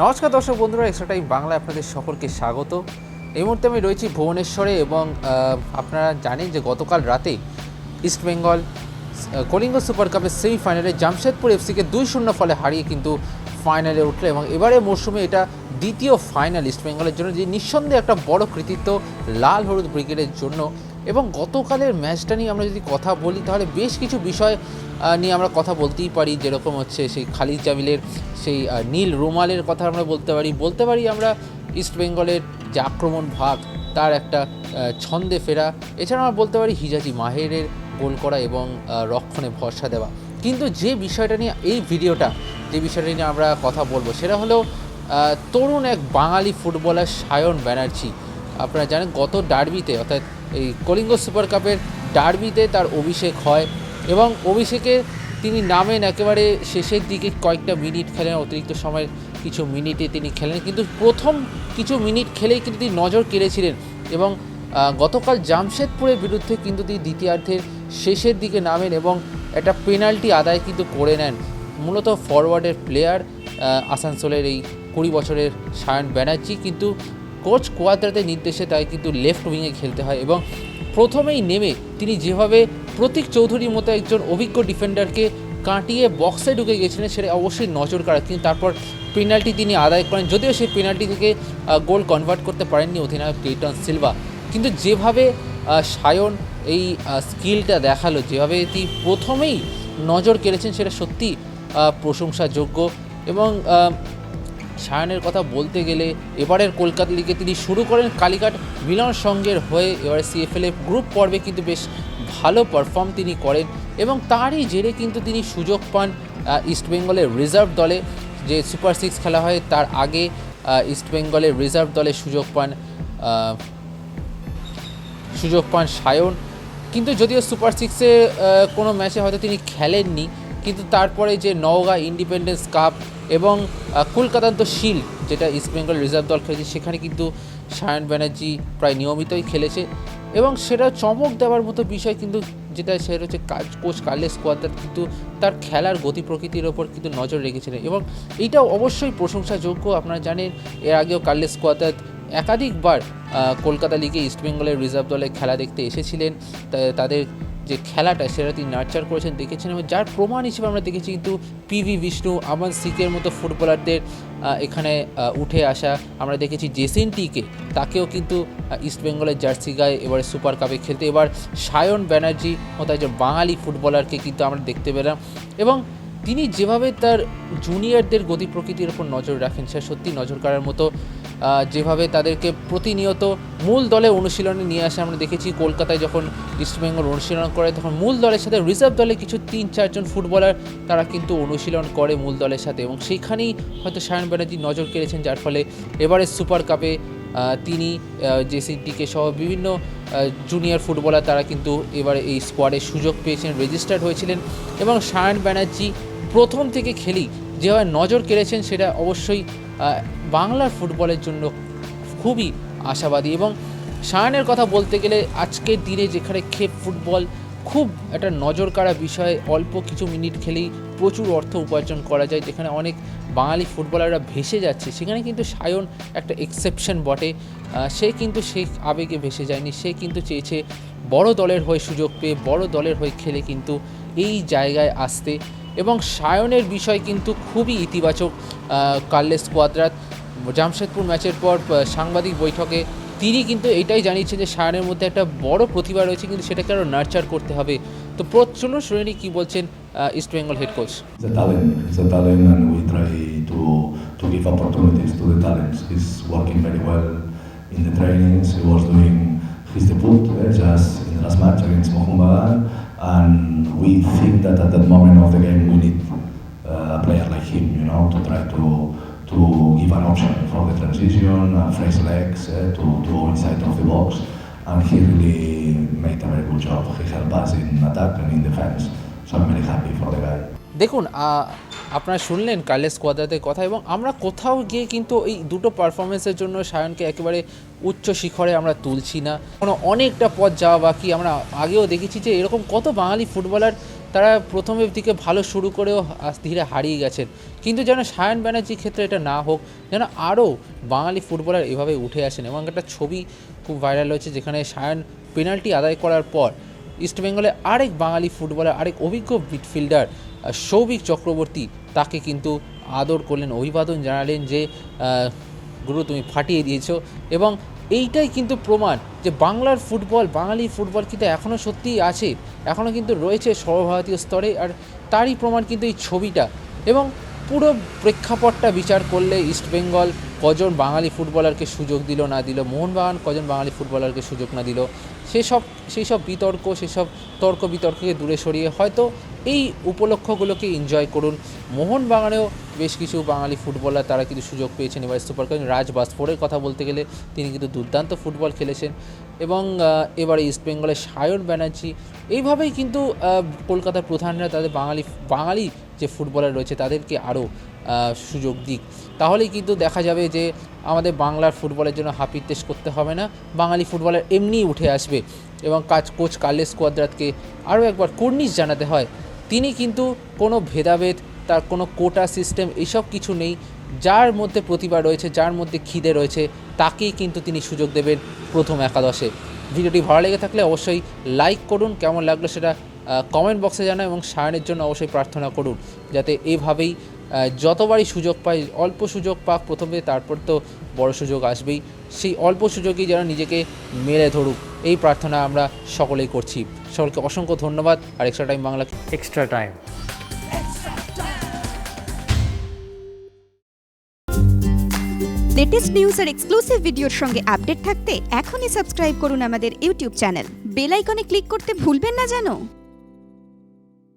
নমস্কার দর্শক বন্ধুরা এক্সট্রা টাইম বাংলা আপনাদের সকলকে স্বাগত। এই মুহূর্তে আমি রয়েছি ভুবনেশ্বরে এবং আপনারা জানেন যে গতকাল রাতে ইস্টবেঙ্গল কলিঙ্গ সুপার কাপের সেমিফাইনালে জামশেদপুর এফসিকে দুই শূন্য ফলে হারিয়ে কিন্তু ফাইনালে উঠল এবং এবারে মরশুমে এটা দ্বিতীয় ফাইনাল ইস্টবেঙ্গলের জন্য, যে নিঃসন্দেহে একটা বড় কৃতিত্ব লাল হলুদ ব্রিগেডের জন্য। এবং গতকালের ম্যাচটা নিয়ে আমরা যদি কথা বলি, তাহলে বেশ কিছু বিষয় নিয়ে আমরা কথা বলতেই পারি। যেরকম হচ্ছে সেই খালিদ জামিলের সেই নীল রুমালের কথা আমরা বলতে পারি। বলতে পারি আমরা ইস্ট বেঙ্গলের যে আক্রমণ ভাগ, তার একটা ছন্দে ফেরা। এছাড়া আমরা বলতে পারি হিজাজি মাহেরের গোল করা এবং রক্ষণে ভরসা দেওয়া। কিন্তু যে বিষয়টা নিয়ে, এই ভিডিওটা, যে বিষয়টা নিয়ে আমরা কথা বলব, সেটা হলো তরুণ এক বাঙালি ফুটবলার সায়ন ব্যানার্জি। আপনারা জানেন গত ডার্বিতে, অর্থাৎ এই কলিঙ্গ সুপার কাপের ডার্বিতে তার অভিষেক হয় এবং অভিষেকে তিনি নামেন একেবারে শেষের দিকে কয়েকটা মিনিট খেলেন, অতিরিক্ত সময়ের কিছু মিনিটে তিনি খেলেন। কিন্তু প্রথম কিছু মিনিট খেলেই কিন্তু তিনি নজর কেড়েছিলেন এবং গতকাল জামশেদপুরের বিরুদ্ধে কিন্তু তিনি দ্বিতীয়ার্ধের শেষের দিকে নামেন এবং একটা পেনাল্টি আদায় কিন্তু করে নেন। মূলত ফরওয়ার্ডের প্লেয়ার আসানসোলের এই কুড়ি বছরের সায়ন ব্যানার্জি। কিন্তু কোচ কোয়াদ্রাতের নির্দেশে তাই কিন্তু লেফট উইংয়ে খেলতে হয় এবং প্রথমেই নেমে তিনি যেভাবে প্রতীক চৌধুরীর মতো একজন অভিজ্ঞ ডিফেন্ডারকে কাটিয়ে বক্সে ঢুকে গেছিলেন, সেটা অবশ্যই নজর কাড়া কিন্তু তারপর পেনাল্টি তিনি আদায় করেন, যদিও সেই পেনাল্টি থেকে গোল কনভার্ট করতে পারেননি অধিনায়ক কেটন সিলভা। কিন্তু যেভাবে সায়ন এই স্কিলটা দেখাল, যেভাবে তিনি প্রথমেই নজর কেড়েছেন, সেটা সত্যি প্রশংসাযোগ্য এবং সায়নের কথা বলতে গেলে এবারের কলকাতা লিগে তিনি শুরু করেন কালীঘাট মিলন সঙ্গের হয়ে। এবারে সিএফএল গ্রুপ পর্বে কিন্তু বেশ ভালো পারফর্ম তিনি করেন এবং তারই জেরে কিন্তু তিনি সুযোগ পান ইস্টবেঙ্গলের রিজার্ভ দলে। যে সুপার সিক্স খেলা হয়, তার আগে ইস্টবেঙ্গলের রিজার্ভ দলে সুযোগ পান সুযোগ পান সায়ন। কিন্তু যদিও সুপার সিক্সে কোনো ম্যাচে হয়তো তিনি খেলেননি, কিন্তু তারপরে যে নওগাঁ ইন্ডিপেন্ডেন্স কাপ এবং আহ, কলকাতান্ত শিল্ড যেটা ইস্টবেঙ্গল রিজার্ভ দল খেলেছে সেখানে কিন্তু সায়ন ব্যানার্জি প্রায় নিয়মিতই খেলেছে। এবং সেটা চমক দেওয়ার মতো বিষয় কিন্তু যেটা সেটা হচ্ছে কাজ কোচ কার্লে কোয়াদ্রাত কিন্তু তার খেলার গতি প্রকৃতির ওপর কিন্তু নজর রেখেছিলেন। এবং এইটা অবশ্যই প্রশংসাযোগ্য আপনারা জানেন এর আগেও কার্লে কোয়াদ্রাত একাধিকবার কলকাতা লিগে ইস্টবেঙ্গলের রিজার্ভ দলে খেলা দেখতে এসেছিলেন। তা- তাদের যে খেলাটা সেটা তিনি নার্চার করেছেন, দেখেছেন এবং যার প্রমাণ হিসেবে আমরা দেখেছি কিন্তু পিভি বিষ্ণু আমান সিকের মতো ফুটবলারদের এখানে উঠে আসা। আমরা দেখেছি জেসিনটিকে তাকেও কিন্তু ইস্টবেঙ্গলের জার্সি গায়ে এবারে সুপার কাপে খেলতে। এবার সায়ন ব্যানার্জি মতো একজন বাঙালি ফুটবলারকে কিন্তু আমরা দেখতে পেলাম। এবং তিনি যেভাবে তার জুনিয়রদের গতি প্রকৃতির ওপর নজর রাখেন, সেটা সত্যি নজর কাড়ার মতো। যেভাবে তাদেরকে প্রতিনিয়ত মূল দলে অনুশীলনে নিয়ে আসে, আমরা দেখেছি কলকাতায় যখন ইস্টবেঙ্গল অনুশীলন করে, তখন মূল দলের সাথে রিজার্ভ দলে কিছু তিন, চারজন ফুটবলার তারা কিন্তু অনুশীলন করে মূল দলের সাথে এবং সেইখানেই হয়তো সায়ন ব্যানার্জি নজর কেড়েছেন, যার ফলে এবারে সুপার কাপে তিনি জেসিডিকে সহ বিভিন্ন জুনিয়র ফুটবলার তারা কিন্তু এবারে এই স্কোয়াডে সুযোগ পেয়েছেন রেজিস্টার্ড হয়েছিলেন এবং সায়ন ব্যানার্জি প্রথম থেকে খেলি যেভাবে নজর কেড়েছেন সেটা অবশ্যই বাংলার ফুটবলের জন্য খুবই আশাবাদী এবং সায়নের কথা বলতে গেলে আজকের দিনে যেখানে খেপ ফুটবল খুব একটা নজর কাড়া বিষয়, অল্প কিছু মিনিট খেলেই প্রচুর অর্থ উপার্জন করা যায়, যেখানে অনেক বাঙালি ফুটবলাররা ভেসে যাচ্ছে, সেখানে কিন্তু সায়ন একটা এক্সেপশন বটে। সে কিন্তু সেই আবেগে ভেসে যায়নি, সে কিন্তু চেয়েছে বড় দলের হয়ে সুযোগ পেয়ে বড় দলের হয়ে খেলে কিন্তু এই জায়গায় আসতে এবং সায়নের বিষয় কিন্তু খুবই ইতিবাচক কার্লেস কোয়াদ্রাত জামশেদপুর ম্যাচের পর সাংবাদিক বৈঠকে তিনি কিন্তু এটাই জানিয়েছেন যে সায়নের মধ্যে একটা বড় প্রতিভা রয়েছে কিন্তু সেটাকে আরও নার্চার করতে হবে তো প্রচুর শ্রেণি কী বলছেন East Bengal head coach to give opportunities to the talents. He's working very well in the trainings. He was doing moment of the game we need uh, a player like him, you know, to try to to give an option for the transition, uh, fresh legs eh, to to go inside of the box, and he really made a very good job. He helped us in attack and in defense. So I'm very happy for the guy. দেখুন আপনারা শুনলেন Carles কোয়াদ্রাতের কথা এবং আমরা কোথাও গিয়ে কিন্তু এই দুটো পারফরমেন্সের জন্য সায়নকে একেবারে উচ্চ শিখরে আমরা তুলছি না কোনো অনেকটা পথ যাওয়া বাকি আমরা আগেও দেখেছি যে এরকম কত বাঙালি ফুটবলার তারা প্রথমের দিকে ভালো শুরু করেও ধীরে হারিয়ে গেছেন। কিন্তু যেন সায়ন ব্যানার্জির ক্ষেত্রে এটা না হোক, যেন আরও বাঙালি ফুটবলার এভাবে উঠে আসেন এবং একটা ছবি খুব ভাইরাল হয়েছে যেখানে সায়ন পেনাল্টি আদায় করার পর ইস্টবেঙ্গলে আরেক বাঙালি ফুটবলার, আরেক অভিজ্ঞ মিডফিল্ডার, সৌভিক চক্রবর্তী তাকে কিন্তু আদর করলেন, অভিবাদন জানালেন যে গুরু তুমি ফাটিয়ে দিয়েছ এবং এইটাই কিন্তু প্রমাণ যে বাংলার ফুটবল, বাঙালি ফুটবল কিন্তু এখনও সত্যিই আছে। এখনও কিন্তু রয়েছে সর্বভারতীয় স্তরে আর তারই প্রমাণ কিন্তু এই ছবিটা। এবং পুরো প্রেক্ষাপটটা বিচার করলে ইস্টবেঙ্গল কজন বাঙালি ফুটবলারকে সুযোগ দিল না দিল, মোহনবাগান কজন বাঙালি ফুটবলারকে সুযোগ না দিল, সেসব সেই সব বিতর্ক, সেসব তর্ক বিতর্ককে দূরে সরিয়ে হয়তো এই উপলক্ষগুলোকে এনজয় করুন। মোহনবাগানেও বেশ কিছু বাঙালি ফুটবলার তারা কিন্তু সুযোগ পেয়েছেন এবার সুপার কাপ রাজ বাসফোরের কথা বলতে গেলে তিনি কিন্তু দুর্দান্ত ফুটবল খেলেছেন এবং এবারে ইস্টবেঙ্গলের সায়ন ব্যানার্জি। এইভাবেই কিন্তু কলকাতার প্রধানরা তাদের বাঙালি বাঙালি যে ফুটবলার রয়েছে তাদেরকে আরও সুযোগ দিক। তাহলেই কিন্তু দেখা যাবে যে আমাদের বাংলার ফুটবলের জন্য হাপিত্তেশ করতে হবে না। বাঙালি ফুটবলার এমনিই উঠে আসবে এবং কাজ কোচ কার্লেস কোয়াদ্রাতকে আরও একবার কর্নিশ জানাতে হয়। তিনি কিন্তু কোনো ভেদাভেদ তার কোনো কোটা সিস্টেম এইসব কিছু নেই। যার মধ্যে প্রতিভা রয়েছে যার মধ্যে খিদে রয়েছে তাকেই কিন্তু তিনি সুযোগ দেবেন প্রথম একাদশে। ভিডিওটি ভালো লেগে থাকলে অবশ্যই লাইক করুন কেমন লাগল সেটা কমেন্ট বক্সে জানান এবং সায়নের জন্য অবশ্যই প্রার্থনা করুন যাতে এইভাবেই আহ, যতবারই সুযোগ পাই অল্প সুযোগ পাক প্রথমে তারপর তো বড় সুযোগ আসবেই। সেই অল্প সুযোগেই যেন নিজেকে মেলে ধরুক এই প্রার্থনা আমরা সকলেই করছি। সকলকে অসংখ্য ধন্যবাদ আর extra time Bangla extra time latest news আর এক্সক্লুসিভ ভিডিওর সঙ্গে আপডেট থাকতে এখনই সাবস্ক্রাইব করুন আমাদের ইউটিউব চ্যানেল বেল আইকনে ক্লিক করতে ভুলবেন না জানো